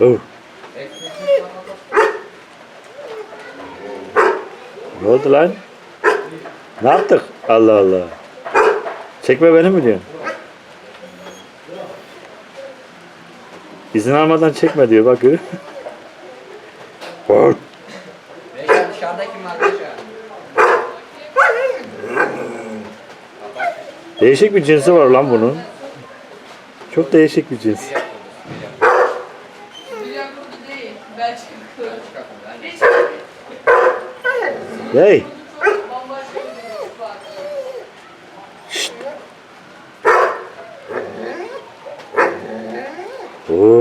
Oh. Ne oldu lan? Ne yaptık? Allah Allah. Çekme beni mi diyorsun? İzin almadan çekme diyor bak görüyor musun? Beşer dışarıda kim var Beşer? Değişik bir cinsi var lan bunun. Çok değişik bir cins. Belçika Hiç Hey. Oo.